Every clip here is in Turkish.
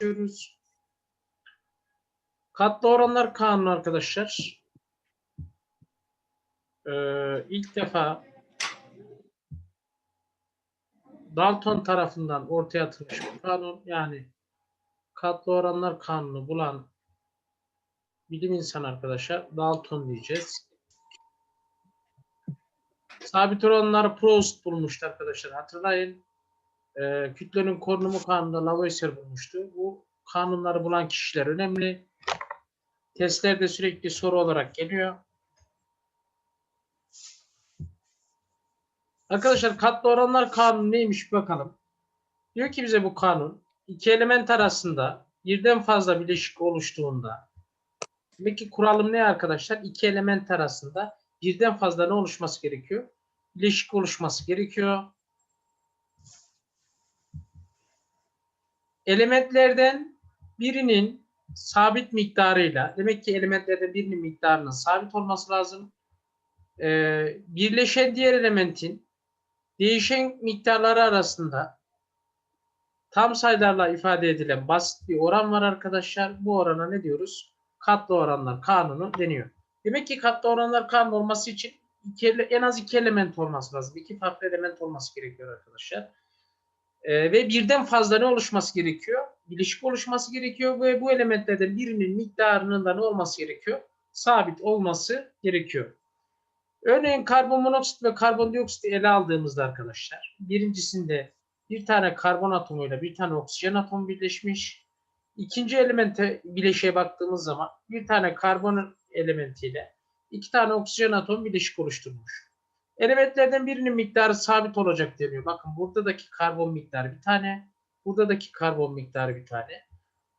başlıyoruz. Katlı oranlar kanunu arkadaşlar. Ee, ilk defa Dalton tarafından ortaya atılmış bir kanun. Yani katlı oranlar kanunu bulan bilim insanı arkadaşlar Dalton diyeceğiz. Sabit oranları Proust bulmuştu arkadaşlar. Hatırlayın. Ee, kütlenin korunumu kanunu Lavoisier bulmuştu. Bu kanunları bulan kişiler önemli. Testlerde sürekli soru olarak geliyor. Arkadaşlar katlı oranlar kanunu neymiş bakalım. Diyor ki bize bu kanun iki element arasında birden fazla bileşik oluştuğunda demek ki kuralım ne arkadaşlar? İki element arasında birden fazla ne oluşması gerekiyor? Bileşik oluşması gerekiyor. Elementlerden birinin sabit miktarıyla demek ki elementlerden birinin miktarının sabit olması lazım. Ee, birleşen diğer elementin değişen miktarları arasında tam sayılarla ifade edilen basit bir oran var arkadaşlar. Bu orana ne diyoruz? Katlı oranlar kanunu deniyor. Demek ki katlı oranlar kanunu olması için iki, en az iki element olması lazım. İki farklı element olması gerekiyor arkadaşlar. Ee, ve birden fazla ne oluşması gerekiyor? Bileşik oluşması gerekiyor ve bu elementlerden birinin miktarının da ne olması gerekiyor? Sabit olması gerekiyor. Örneğin karbon monoksit ve karbondioksit ele aldığımızda arkadaşlar birincisinde bir tane karbon atomuyla bir tane oksijen atomu birleşmiş. İkinci elemente bileşiğe baktığımız zaman bir tane karbon elementiyle iki tane oksijen atomu bileşik oluşturmuş. Elementlerden birinin miktarı sabit olacak deniyor. Bakın buradaki karbon miktarı bir tane, buradaki karbon miktarı bir tane.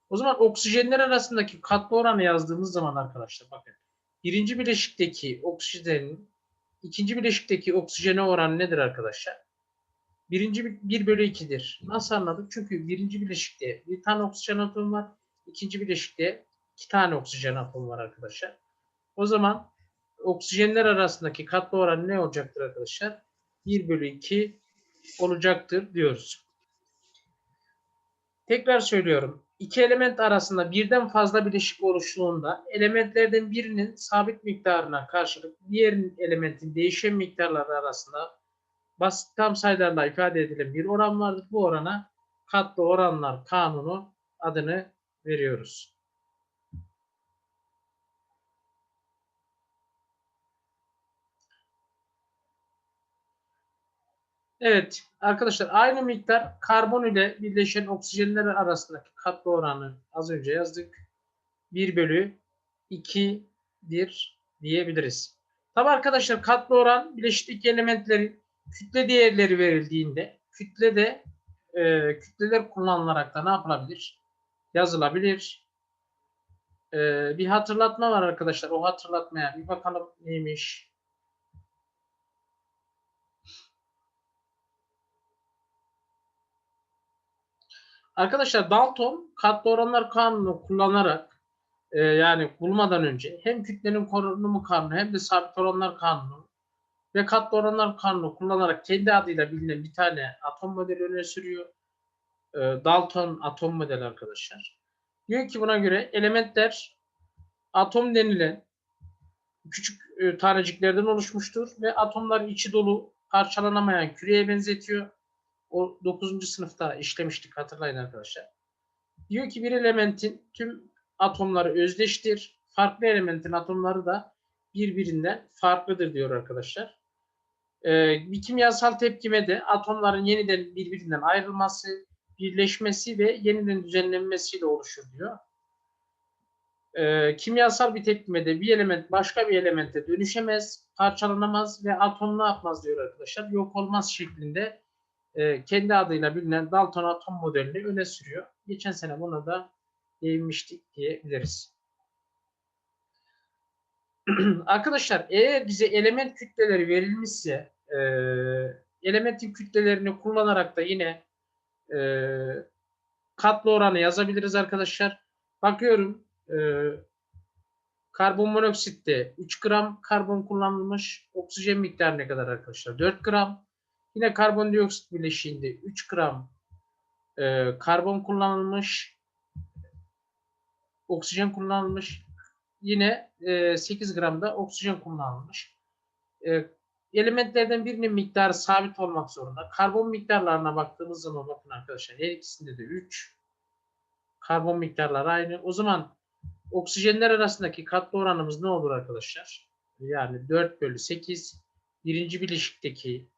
O zaman oksijenler arasındaki katlı oranı yazdığımız zaman arkadaşlar bakın. Birinci bileşikteki oksijenin ikinci bileşikteki oksijene oranı nedir arkadaşlar? Birinci 1 bölü 2'dir. Nasıl anladık? Çünkü birinci bileşikte bir tane oksijen atomu var. ikinci bileşikte iki tane oksijen atomu var arkadaşlar. O zaman oksijenler arasındaki katlı oran ne olacaktır arkadaşlar? 1 bölü 2 olacaktır diyoruz. Tekrar söylüyorum. İki element arasında birden fazla bileşik oluştuğunda elementlerden birinin sabit miktarına karşılık diğer elementin değişen miktarları arasında basit tam sayılarla ifade edilen bir oran vardır. Bu orana katlı oranlar kanunu adını veriyoruz. Evet arkadaşlar aynı miktar karbon ile birleşen oksijenler arasındaki katlı oranı az önce yazdık. 1 bölü 2'dir diyebiliriz. Tabi arkadaşlar katlı oran bileşik elementlerin kütle değerleri verildiğinde kütlede e, kütleler kullanılarak da ne yapılabilir? Yazılabilir. E, bir hatırlatma var arkadaşlar. O hatırlatmaya bir bakalım neymiş. Arkadaşlar Dalton katlı oranlar kanunu kullanarak e, yani bulmadan önce hem kütlenin korunumu kanunu hem de sabit oranlar kanunu ve katlı oranlar kanunu kullanarak kendi adıyla bilinen bir tane atom modeli öne sürüyor. E, Dalton atom modeli arkadaşlar. Diyor ki buna göre elementler atom denilen küçük e, taneciklerden oluşmuştur ve atomlar içi dolu parçalanamayan küreye benzetiyor. O 9. sınıfta işlemiştik hatırlayın arkadaşlar. Diyor ki bir elementin tüm atomları özdeştir. Farklı elementin atomları da birbirinden farklıdır diyor arkadaşlar. Ee, bir kimyasal tepkime de atomların yeniden birbirinden ayrılması, birleşmesi ve yeniden düzenlenmesiyle oluşur diyor. Ee, kimyasal bir tepkimede bir element başka bir elemente dönüşemez, parçalanamaz ve atom ne yapmaz diyor arkadaşlar. Yok olmaz şeklinde e, kendi adıyla bilinen Dalton atom modelini öne sürüyor. Geçen sene buna da değinmiştik diyebiliriz. Arkadaşlar eğer bize element kütleleri verilmişse e, elementin kütlelerini kullanarak da yine e, katlı oranı yazabiliriz arkadaşlar. Bakıyorum e, karbon monoksitte 3 gram karbon kullanılmış. Oksijen miktarı ne kadar arkadaşlar? 4 gram. Yine karbondioksit bileşiğinde 3 gram e, karbon kullanılmış. oksijen kullanılmış. Yine e, 8 gram da oksijen kullanılmış. E, elementlerden birinin miktarı sabit olmak zorunda. Karbon miktarlarına baktığımız zaman bakın arkadaşlar her ikisinde de 3. Karbon miktarları aynı. O zaman oksijenler arasındaki katlı oranımız ne olur arkadaşlar? Yani 4 bölü 8 birinci bileşikteki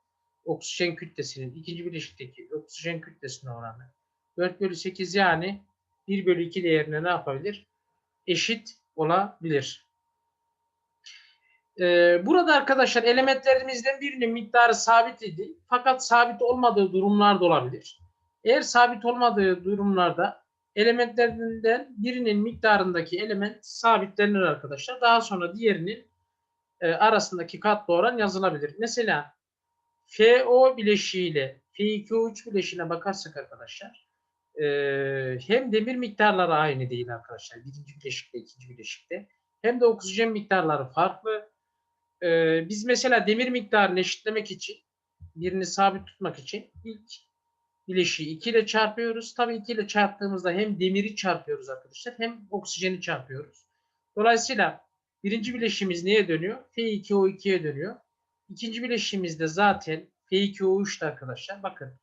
oksijen kütlesinin ikinci bileşikteki oksijen kütlesine oranı 4 bölü 8 yani 1 bölü 2 değerine ne yapabilir? Eşit olabilir. Ee, burada arkadaşlar elementlerimizden birinin miktarı sabit idi. Fakat sabit olmadığı durumlar da olabilir. Eğer sabit olmadığı durumlarda elementlerinden birinin miktarındaki element sabitlenir arkadaşlar. Daha sonra diğerinin e, arasındaki katlı oran yazılabilir. Mesela FO bileşiği ile F2O3 bileşiğine bakarsak arkadaşlar e, hem demir miktarları aynı değil arkadaşlar. Birinci bileşikte, ikinci bileşikte. Hem de oksijen miktarları farklı. E, biz mesela demir miktarını eşitlemek için birini sabit tutmak için ilk bileşiği 2 ile çarpıyoruz. Tabii 2 ile çarptığımızda hem demiri çarpıyoruz arkadaşlar hem oksijeni çarpıyoruz. Dolayısıyla birinci bileşiğimiz neye dönüyor? F2O2'ye dönüyor. İkinci bileşiğimizde zaten F2O3'te arkadaşlar. Bakın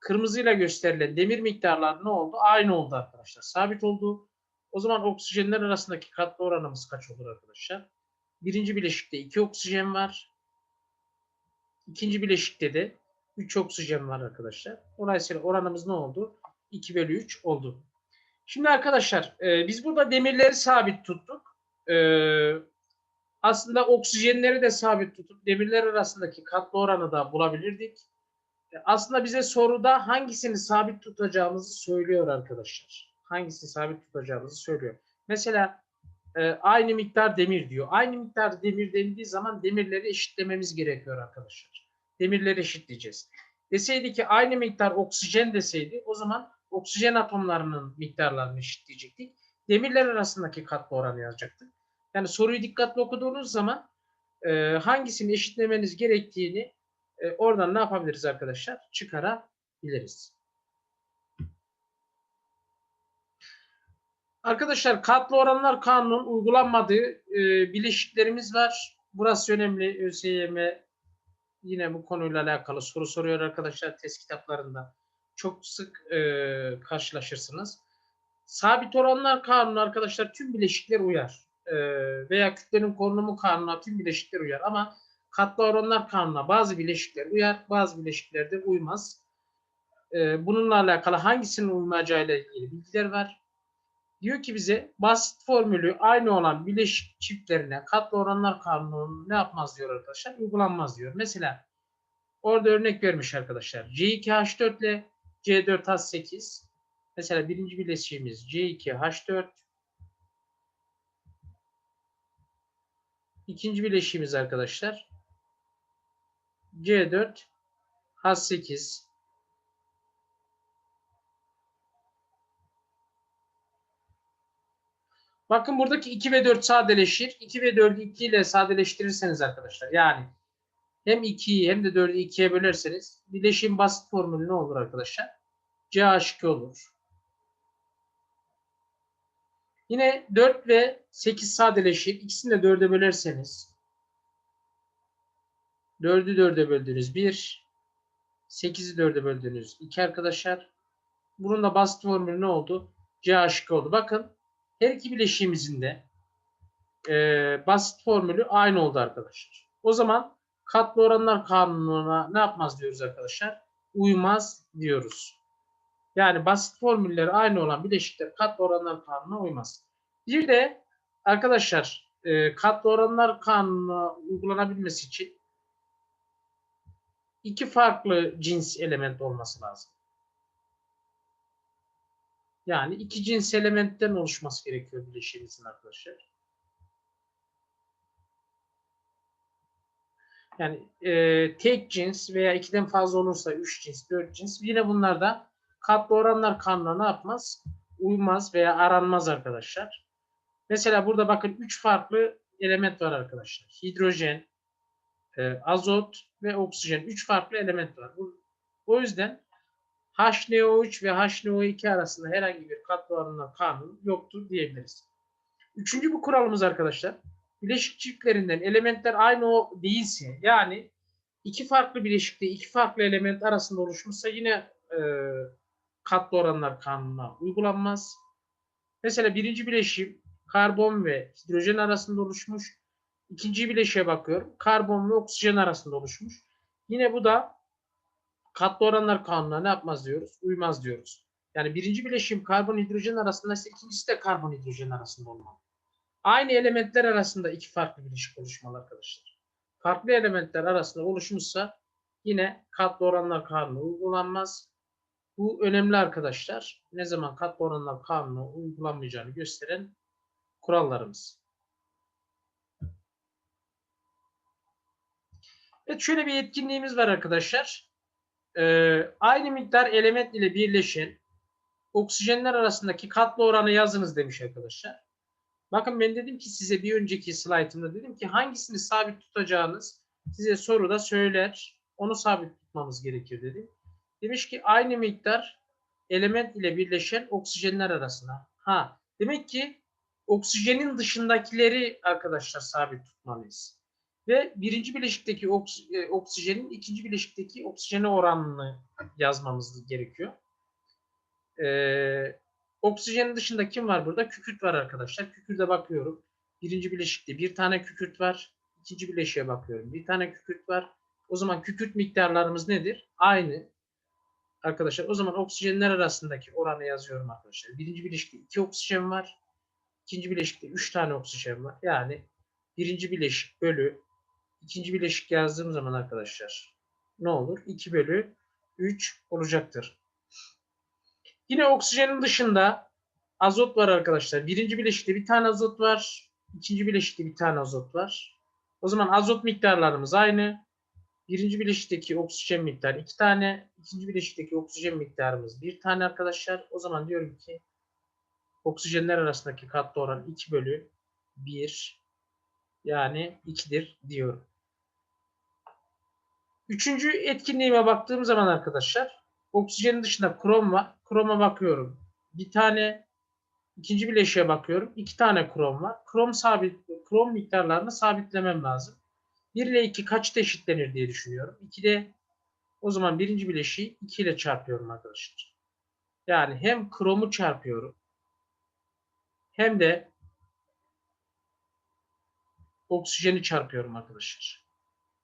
kırmızıyla gösterilen demir miktarları ne oldu? Aynı oldu arkadaşlar. Sabit oldu. O zaman oksijenler arasındaki katlı oranımız kaç olur arkadaşlar? Birinci bileşikte 2 oksijen var. İkinci bileşikte de 3 oksijen var arkadaşlar. Dolayısıyla oranımız ne oldu? 2 bölü 3 oldu. Şimdi arkadaşlar e, biz burada demirleri sabit tuttuk. E, aslında oksijenleri de sabit tutup demirler arasındaki katlı oranı da bulabilirdik. E, aslında bize soruda hangisini sabit tutacağımızı söylüyor arkadaşlar. Hangisini sabit tutacağımızı söylüyor. Mesela e, aynı miktar demir diyor. Aynı miktar demir denildiği zaman demirleri eşitlememiz gerekiyor arkadaşlar. Demirleri eşitleyeceğiz. Deseydi ki aynı miktar oksijen deseydi o zaman oksijen atomlarının miktarlarını eşitleyecektik. Demirler arasındaki katlı oranı yazacaktık. Yani soruyu dikkatli okuduğunuz zaman e, hangisini eşitlemeniz gerektiğini e, oradan ne yapabiliriz arkadaşlar? Çıkarabiliriz. Arkadaşlar katlı oranlar kanunun uygulanmadığı e, bileşiklerimiz var. Burası önemli. ÖSYM yine bu konuyla alakalı soru soruyor arkadaşlar test kitaplarında. Çok sık e, karşılaşırsınız. Sabit oranlar kanunu arkadaşlar tüm bileşikler uyar. E, veya kütlenin korunumu kanununa tüm bileşikler uyar. Ama katlı oranlar kanununa bazı bileşikler uyar, bazı bileşikler de uymaz. E, bununla alakalı hangisinin uymayacağıyla ilgili bilgiler var. Diyor ki bize basit formülü aynı olan bileşik çiftlerine katlı oranlar kanunu ne yapmaz diyor arkadaşlar? Uygulanmaz diyor. Mesela orada örnek vermiş arkadaşlar. C2H4 ile C4H8 mesela birinci bileşiğimiz C2H4 ikinci bileşiğimiz arkadaşlar C4 H8 Bakın buradaki 2 ve 4 sadeleşir. 2 ve 4'ü 2 ile sadeleştirirseniz arkadaşlar yani hem 2'yi hem de 4'ü 2'ye bölerseniz bileşiğin basit formülü ne olur arkadaşlar? CH2 olur. Yine 4 ve 8 sadeleşir. İkisini de 4'e bölerseniz 4'ü 4'e böldünüz 1. 8'i 4'e böldünüz 2 arkadaşlar. Bunun da basit formülü ne oldu? CH2 oldu. Bakın her iki bileşiğimizin de e, basit formülü aynı oldu arkadaşlar. O zaman katlı oranlar kanununa ne yapmaz diyoruz arkadaşlar? Uymaz diyoruz. Yani basit formülleri aynı olan bileşikler katlı oranlar kanununa uymaz. Bir de arkadaşlar e, katlı oranlar kanunu uygulanabilmesi için iki farklı cins element olması lazım. Yani iki cins elementten oluşması gerekiyor bileşiğimizin arkadaşlar. Yani e, tek cins veya ikiden fazla olursa üç cins, dört cins yine bunlar da katlı oranlar kanununa ne yapmaz? Uymaz veya aranmaz arkadaşlar. Mesela burada bakın üç farklı element var arkadaşlar. Hidrojen, e, azot ve oksijen. Üç farklı element var. Bu, o yüzden HNO3 ve HNO2 arasında herhangi bir katlı oranlar kanunu yoktur diyebiliriz. Üçüncü bu kuralımız arkadaşlar. Bileşik çiftlerinden elementler aynı o değilse yani iki farklı bileşikte iki farklı element arasında oluşmuşsa yine e, katlı oranlar kanununa uygulanmaz. Mesela birinci bileşim karbon ve hidrojen arasında oluşmuş. İkinci bileşiğe bakıyorum. Karbon ve oksijen arasında oluşmuş. Yine bu da katlı oranlar kanununa ne yapmaz diyoruz? Uymaz diyoruz. Yani birinci bileşim karbon hidrojen arasında ise ikincisi de karbon hidrojen arasında olmalı. Aynı elementler arasında iki farklı bileşik oluşmalı arkadaşlar. Farklı elementler arasında oluşmuşsa yine katlı oranlar kanunu uygulanmaz. Bu önemli arkadaşlar. Ne zaman katlı oranlar kanunu uygulanmayacağını gösteren kurallarımız. Evet şöyle bir etkinliğimiz var arkadaşlar. Ee, aynı miktar element ile birleşen oksijenler arasındaki katlı oranı yazınız demiş arkadaşlar. Bakın ben dedim ki size bir önceki slaytımda dedim ki hangisini sabit tutacağınız size soruda söyler. Onu sabit tutmamız gerekir dedim. Demiş ki aynı miktar element ile birleşen oksijenler arasında. Ha, demek ki oksijenin dışındakileri arkadaşlar sabit tutmalıyız. Ve birinci bileşikteki e, oksijenin ikinci bileşikteki oksijene oranını yazmamız gerekiyor. Ee, oksijenin dışında kim var burada? Kükürt var arkadaşlar. Kükürde bakıyorum. Birinci bileşikte bir tane kükürt var. İkinci bileşiğe bakıyorum. Bir tane kükürt var. O zaman kükürt miktarlarımız nedir? Aynı. Arkadaşlar o zaman oksijenler arasındaki oranı yazıyorum arkadaşlar. Birinci bileşikte iki oksijen var. İkinci bileşikte üç tane oksijen var. Yani birinci bileşik bölü ikinci bileşik yazdığım zaman arkadaşlar ne olur? 2 bölü 3 olacaktır. Yine oksijenin dışında azot var arkadaşlar. Birinci bileşikte bir tane azot var. İkinci bileşikte bir tane azot var. O zaman azot miktarlarımız aynı. Birinci bileşikteki oksijen miktarı iki tane. ikinci bileşikteki oksijen miktarımız bir tane arkadaşlar. O zaman diyorum ki oksijenler arasındaki katlı oran 2 bölü 1 yani 2'dir diyorum. Üçüncü etkinliğime baktığım zaman arkadaşlar oksijenin dışında krom var. Kroma bakıyorum. Bir tane ikinci bileşiğe bakıyorum. iki tane krom var. Krom sabit krom miktarlarını sabitlemem lazım. 1 ile 2 kaçta eşitlenir diye düşünüyorum. 2 de o zaman birinci bileşiği 2 ile çarpıyorum arkadaşlar. Yani hem kromu çarpıyorum hem de oksijeni çarpıyorum arkadaşlar.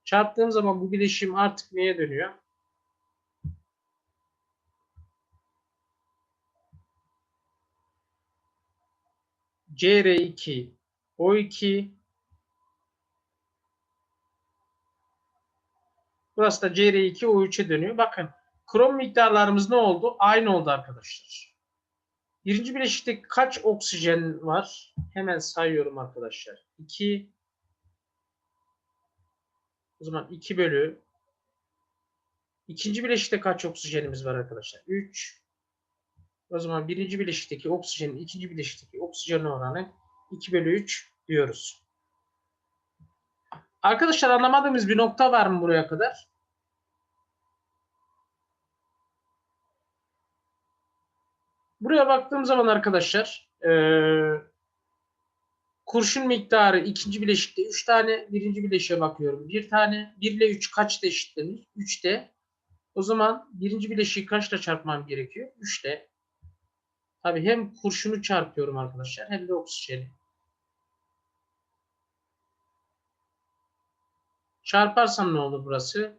Çarptığım zaman bu bileşim artık neye dönüyor? CR2 O2 Burası da CR2 O3'e dönüyor. Bakın krom miktarlarımız ne oldu? Aynı oldu arkadaşlar. Birinci bileşikte kaç oksijen var? Hemen sayıyorum arkadaşlar. 2 o zaman 2 bölü ikinci bileşikte kaç oksijenimiz var arkadaşlar? 3 o zaman birinci bileşikteki oksijenin ikinci bileşikteki oksijen oranı 2 bölü 3 diyoruz. Arkadaşlar anlamadığımız bir nokta var mı buraya kadar? Buraya baktığım zaman arkadaşlar ee, kurşun miktarı ikinci bileşikte 3 tane, birinci bileşiğe bakıyorum. 1 tane, 1 ile 3 kaçta eşitlenir? 3'te. O zaman birinci bileşiği kaçla çarpmam gerekiyor? 3'te. Tabii hem kurşunu çarpıyorum arkadaşlar hem de oksijeni. Çarparsam ne olur burası?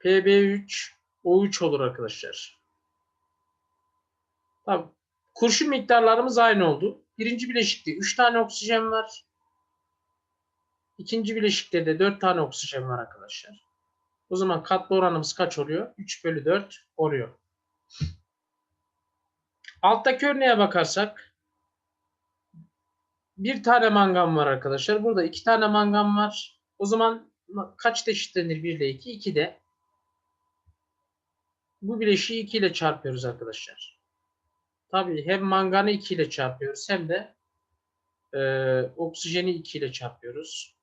PB3 O3 olur arkadaşlar. Tabii kurşun miktarlarımız aynı oldu. Birinci bileşikte 3 tane oksijen var. İkinci bileşikte de 4 tane oksijen var arkadaşlar. O zaman katlı oranımız kaç oluyor? 3 bölü 4 oluyor. Alttaki örneğe bakarsak bir tane mangan var arkadaşlar. Burada iki tane mangan var. O zaman kaç eşitlenir 1 ile 2? 2 de. Bu bileşiği 2 ile çarpıyoruz arkadaşlar. Tabii hem manganı 2 ile çarpıyoruz hem de Ee, oksijeni 2 ile çarpıyoruz.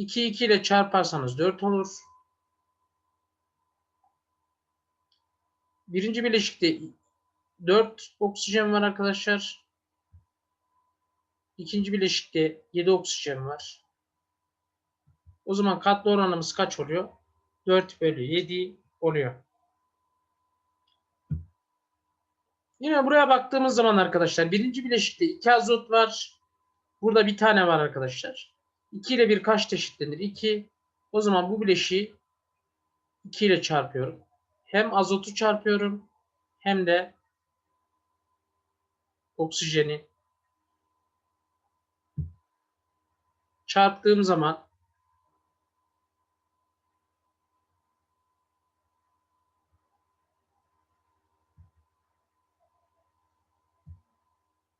İki iki ile çarparsanız 4 olur. Birinci bileşikte 4 oksijen var arkadaşlar. İkinci bileşikte 7 oksijen var. O zaman katlı oranımız kaç oluyor? 4 bölü 7 oluyor. Yine buraya baktığımız zaman arkadaşlar birinci bileşikte 2 azot var. Burada bir tane var arkadaşlar. 2 ile bir kaç eşitlenir? 2. O zaman bu bileşiği 2 ile çarpıyorum. Hem azotu çarpıyorum hem de oksijeni çarptığım zaman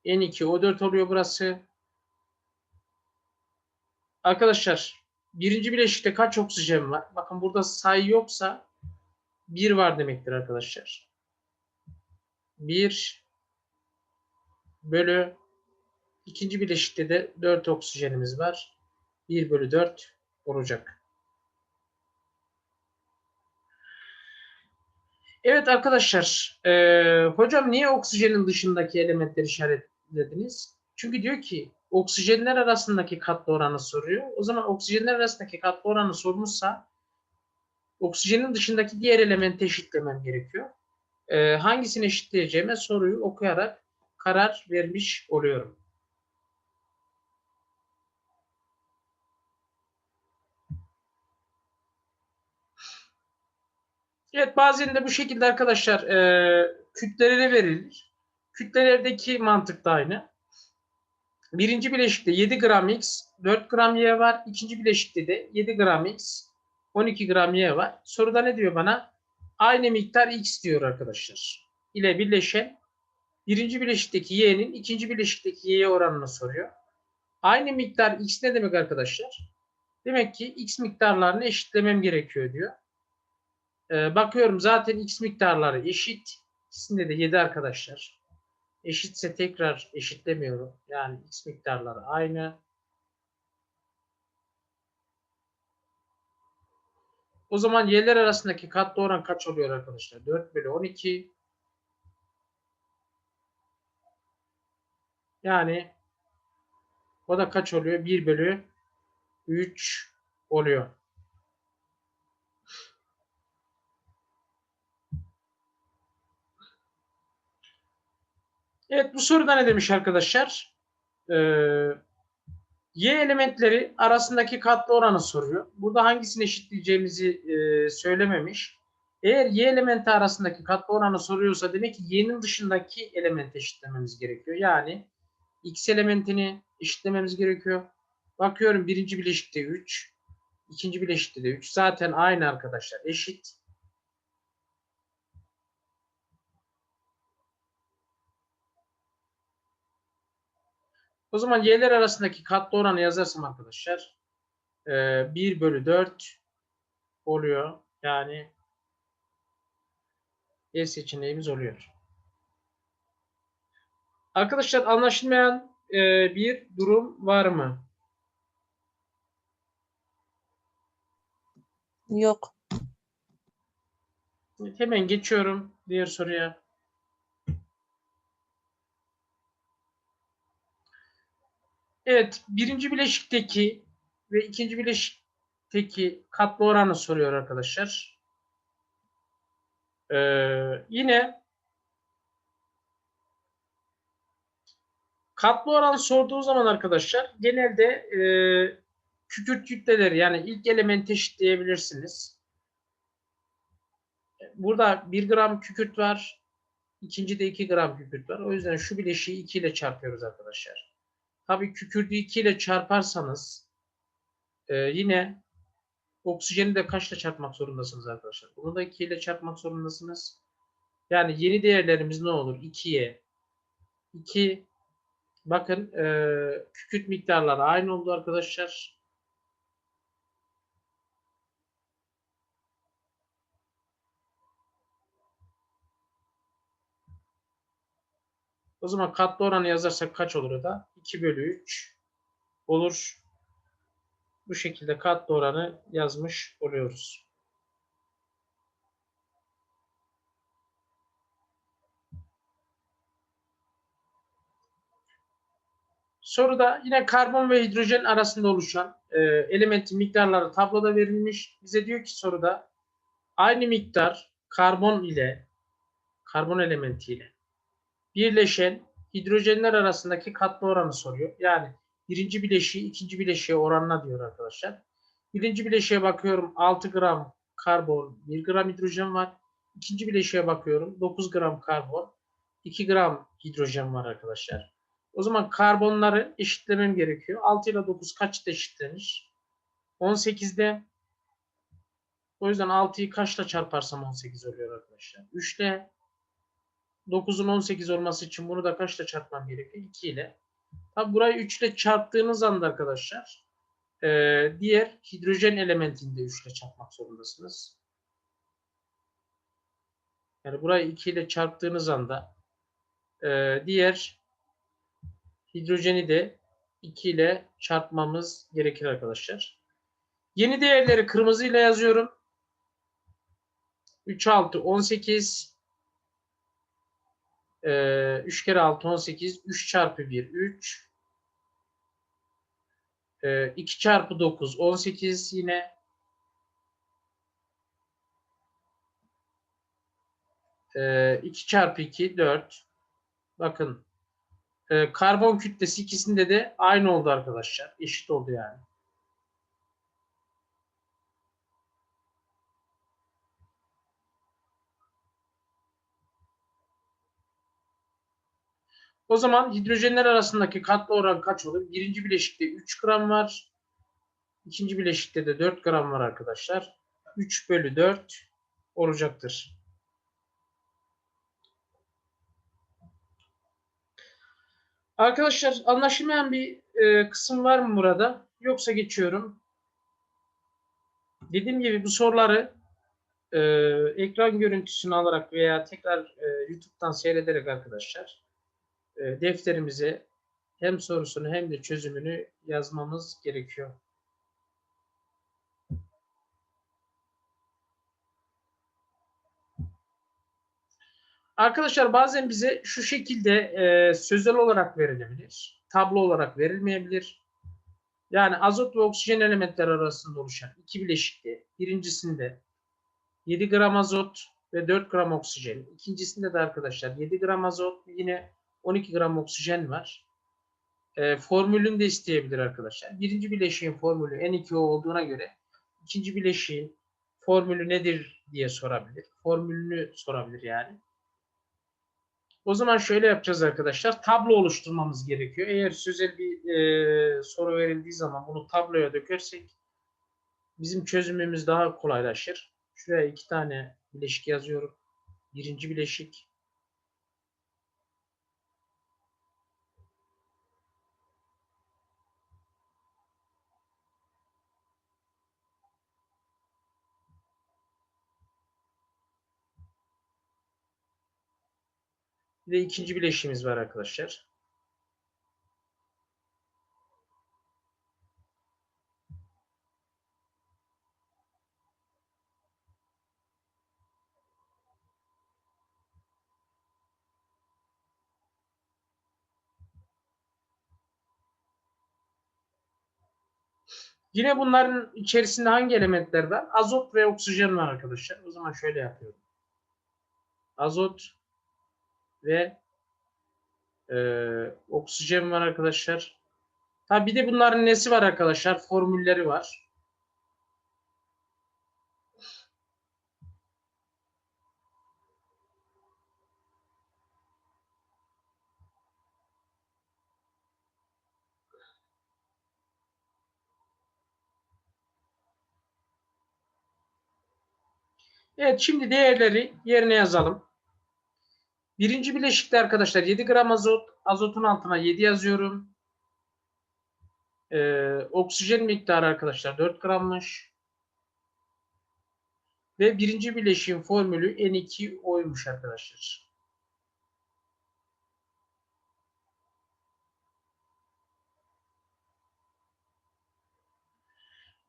N2O4 oluyor burası. Arkadaşlar birinci bileşikte kaç oksijen var? Bakın burada sayı yoksa 1 var demektir arkadaşlar. 1 bölü ikinci bileşikte de 4 oksijenimiz var. 1 bölü 4 olacak. Evet arkadaşlar, e, hocam niye oksijenin dışındaki elementleri işaretlediniz? Çünkü diyor ki oksijenler arasındaki katlı oranı soruyor. O zaman oksijenler arasındaki katlı oranı sormuşsa oksijenin dışındaki diğer elementi eşitlemem gerekiyor. E, hangisini eşitleyeceğime soruyu okuyarak karar vermiş oluyorum. Evet bazen de bu şekilde arkadaşlar e, kütlelere verilir. Kütlelerdeki mantık da aynı. Birinci bileşikte 7 gram X, 4 gram Y var. İkinci bileşikte de 7 gram X, 12 gram Y var. Soruda ne diyor bana? Aynı miktar X diyor arkadaşlar. İle birleşen birinci bileşikteki Y'nin ikinci bileşikteki Y'ye oranını soruyor. Aynı miktar X ne demek arkadaşlar? Demek ki X miktarlarını eşitlemem gerekiyor diyor. Ee, bakıyorum zaten X miktarları eşit. İkisinde de 7 arkadaşlar. Eşitse tekrar eşitlemiyorum. Yani X miktarları aynı. O zaman y'ler arasındaki katlı oran kaç oluyor arkadaşlar? 4 bölü 12. Yani o da kaç oluyor? 1 bölü 3 oluyor. Evet bu soruda ne demiş arkadaşlar? Ee, y elementleri arasındaki katlı oranı soruyor. Burada hangisini eşitleyeceğimizi e, söylememiş. Eğer y elementi arasındaki katlı oranı soruyorsa demek ki y'nin dışındaki elementi eşitlememiz gerekiyor. Yani x elementini eşitlememiz gerekiyor. Bakıyorum birinci bileşikte 3. ikinci bileşikte de 3. Zaten aynı arkadaşlar eşit. O zaman y'ler arasındaki katlı oranı yazarsam arkadaşlar e, 1 bölü 4 oluyor. Yani E seçeneğimiz oluyor. Arkadaşlar anlaşılmayan e, bir durum var mı? Yok. Hemen geçiyorum diğer soruya. Evet, birinci bileşikteki ve ikinci bileşikteki katlı oranı soruyor arkadaşlar. Ee, yine katlı oran sorduğu zaman arkadaşlar genelde e, kükürt kütleleri yani ilk elementi eşitleyebilirsiniz. Burada 1 gram kükürt var. İkincide 2 gram kükürt var. O yüzden şu bileşiği 2 ile çarpıyoruz arkadaşlar. Tabii kükürdü 2 ile çarparsanız e, yine oksijeni de kaçla çarpmak zorundasınız arkadaşlar? Bunu da 2 ile çarpmak zorundasınız. Yani yeni değerlerimiz ne olur? 2'ye 2 Bakın e, kükürt miktarları aynı oldu arkadaşlar. O zaman katlı oranı yazarsak kaç olur o da? 2 bölü 3 olur. Bu şekilde katlı oranı yazmış oluyoruz. Soruda yine karbon ve hidrojen arasında oluşan e, elementin miktarları tabloda verilmiş. Bize diyor ki soruda aynı miktar karbon ile karbon elementi ile birleşen hidrojenler arasındaki katlı oranı soruyor. Yani birinci bileşiği ikinci bileşiğe oranına diyor arkadaşlar. Birinci bileşiğe bakıyorum 6 gram karbon, 1 gram hidrojen var. İkinci bileşiğe bakıyorum 9 gram karbon, 2 gram hidrojen var arkadaşlar. O zaman karbonları eşitlemem gerekiyor. 6 ile 9 kaçta eşitlenir? 18'de. O yüzden 6'yı kaçla çarparsam 18 oluyor arkadaşlar? 3 ile 9'un 18 olması için bunu da kaçla çarpmam gerekiyor? 2 ile. Tabi burayı 3 ile çarptığınız anda arkadaşlar e, diğer hidrojen elementini de 3 ile çarpmak zorundasınız. Yani burayı 2 ile çarptığınız anda e, diğer hidrojeni de 2 ile çarpmamız gerekir arkadaşlar. Yeni değerleri kırmızı ile yazıyorum. 3, 6, 18. Ee, 3 kere 6, 18. 3 çarpı 1, 3. Ee, 2 çarpı 9, 18 yine. Ee, 2 çarpı 2, 4. Bakın e, karbon kütlesi ikisinde de aynı oldu arkadaşlar. Eşit oldu yani. O zaman hidrojenler arasındaki katlı oran kaç olur? Birinci bileşikte 3 gram var. İkinci bileşikte de 4 gram var arkadaşlar. 3 bölü 4 olacaktır. Arkadaşlar anlaşılmayan bir e, kısım var mı burada? Yoksa geçiyorum. Dediğim gibi bu soruları e, ekran görüntüsünü alarak veya tekrar e, YouTube'dan seyrederek arkadaşlar e, defterimize hem sorusunu hem de çözümünü yazmamız gerekiyor. Arkadaşlar bazen bize şu şekilde e, sözel olarak verilebilir. Tablo olarak verilmeyebilir. Yani azot ve oksijen elementler arasında oluşan iki bileşikte birincisinde 7 gram azot ve 4 gram oksijen. İkincisinde de arkadaşlar 7 gram azot yine 12 gram oksijen var. E, formülünü de isteyebilir arkadaşlar. Birinci bileşiğin formülü N2O olduğuna göre ikinci bileşiğin formülü nedir diye sorabilir. Formülünü sorabilir yani. O zaman şöyle yapacağız arkadaşlar. Tablo oluşturmamız gerekiyor. Eğer sözel bir e, soru verildiği zaman bunu tabloya dökersek bizim çözümümüz daha kolaylaşır. Şuraya iki tane bileşik yazıyorum. Birinci bileşik. Bir de ikinci bileşiğimiz var arkadaşlar. Yine bunların içerisinde hangi elementler var? Azot ve oksijen var arkadaşlar. O zaman şöyle yapıyorum. Azot ve e, oksijen var arkadaşlar. Tabi bir de bunların nesi var arkadaşlar? Formülleri var. Evet şimdi değerleri yerine yazalım. Birinci bileşikte arkadaşlar 7 gram azot, Azotun altına 7 yazıyorum. Ee, oksijen miktarı arkadaşlar 4 grammış. Ve birinci bileşiğin formülü N2O'ymuş arkadaşlar.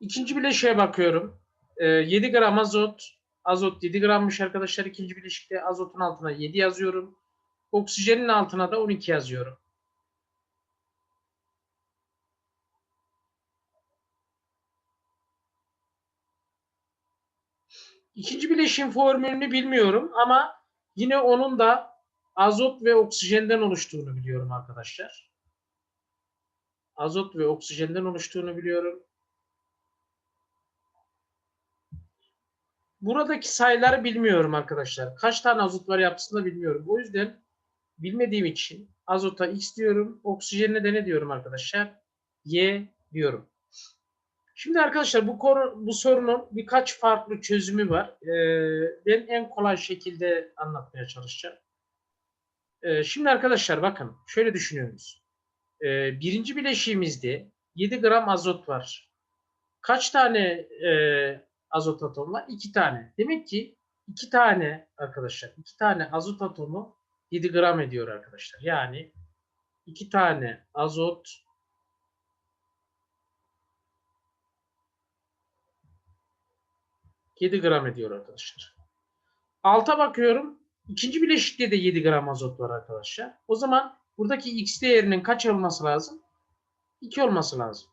İkinci bileşiğe bakıyorum. Ee, 7 gram azot. Azot 7 grammış arkadaşlar. İkinci bileşikte azotun altına 7 yazıyorum. Oksijenin altına da 12 yazıyorum. İkinci bileşiğin formülünü bilmiyorum ama yine onun da azot ve oksijenden oluştuğunu biliyorum arkadaşlar. Azot ve oksijenden oluştuğunu biliyorum. Buradaki sayıları bilmiyorum arkadaşlar. Kaç tane azot var yapısını bilmiyorum. O yüzden bilmediğim için azota x diyorum. Oksijene de ne diyorum arkadaşlar? Y diyorum. Şimdi arkadaşlar bu konu, bu sorunun birkaç farklı çözümü var. Ee, ben en kolay şekilde anlatmaya çalışacağım. Ee, şimdi arkadaşlar bakın şöyle düşünüyoruz. Ee, birinci bileşiğimizde 7 gram azot var. Kaç tane e, azot atomu var? 2 tane. Demek ki 2 tane arkadaşlar 2 tane azot atomu 7 gram ediyor arkadaşlar. Yani 2 tane azot ...7 gram ediyor arkadaşlar. Alta bakıyorum. İkinci bileşikte de 7 gram azot var arkadaşlar. O zaman buradaki x değerinin kaç olması lazım? 2 olması lazım.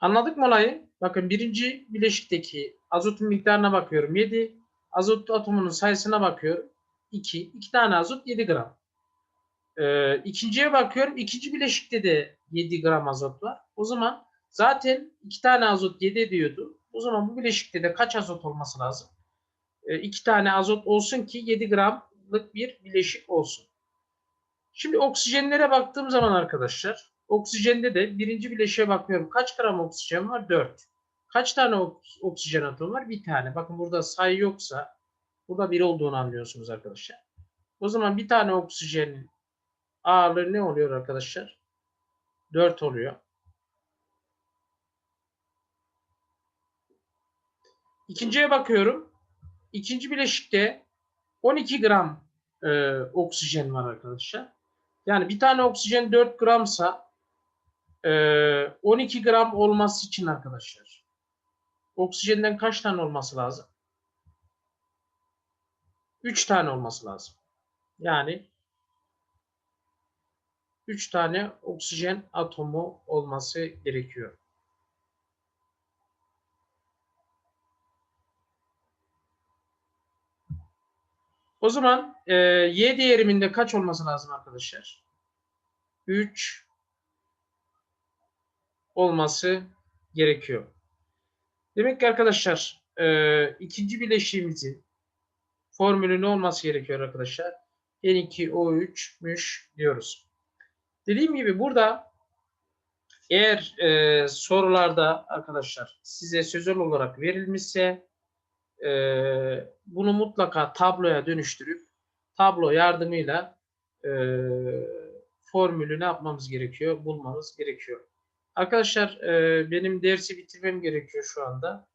Anladık mı olayı? Bakın birinci bileşikteki azotun miktarına bakıyorum. 7. Azot atomunun sayısına bakıyorum. 2. 2 tane azot 7 gram. Ee, ikinciye bakıyorum. İkinci bileşikte de 7 gram azot var. O zaman zaten 2 tane azot 7 ediyordu. O zaman bu bileşikte de kaç azot olması lazım? 2 ee, tane azot olsun ki 7 gramlık bir bileşik olsun. Şimdi oksijenlere baktığım zaman arkadaşlar Oksijende de birinci bileşiğe bakıyorum. Kaç gram oksijen var? 4. Kaç tane oksijen atomu var? Bir tane. Bakın burada sayı yoksa burada bir olduğunu anlıyorsunuz arkadaşlar. O zaman bir tane oksijenin ağırlığı ne oluyor arkadaşlar? 4 oluyor. İkinciye bakıyorum. İkinci bileşikte 12 gram e, oksijen var arkadaşlar. Yani bir tane oksijen 4 gramsa 12 ee, gram olması için arkadaşlar oksijenden kaç tane olması lazım? 3 tane olması lazım. Yani 3 tane oksijen atomu olması gerekiyor. O zaman e, Y değeriminde kaç olması lazım arkadaşlar? 3 olması gerekiyor. Demek ki arkadaşlar e, ikinci bileşiğimizin formülü ne olması gerekiyor arkadaşlar? N2O3'müş diyoruz. Dediğim gibi burada eğer e, sorularda arkadaşlar size sözel olarak verilmişse e, bunu mutlaka tabloya dönüştürüp tablo yardımıyla e, formülü ne yapmamız gerekiyor? Bulmamız gerekiyor. Arkadaşlar e, benim dersi bitirmem gerekiyor şu anda.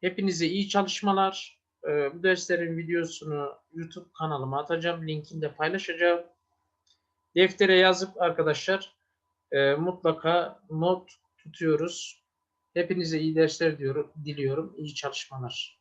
Hepinize iyi çalışmalar. E, bu derslerin videosunu YouTube kanalıma atacağım. Linkini de paylaşacağım. Deftere yazıp arkadaşlar e, mutlaka not tutuyoruz. Hepinize iyi dersler diyorum, diliyorum. İyi çalışmalar.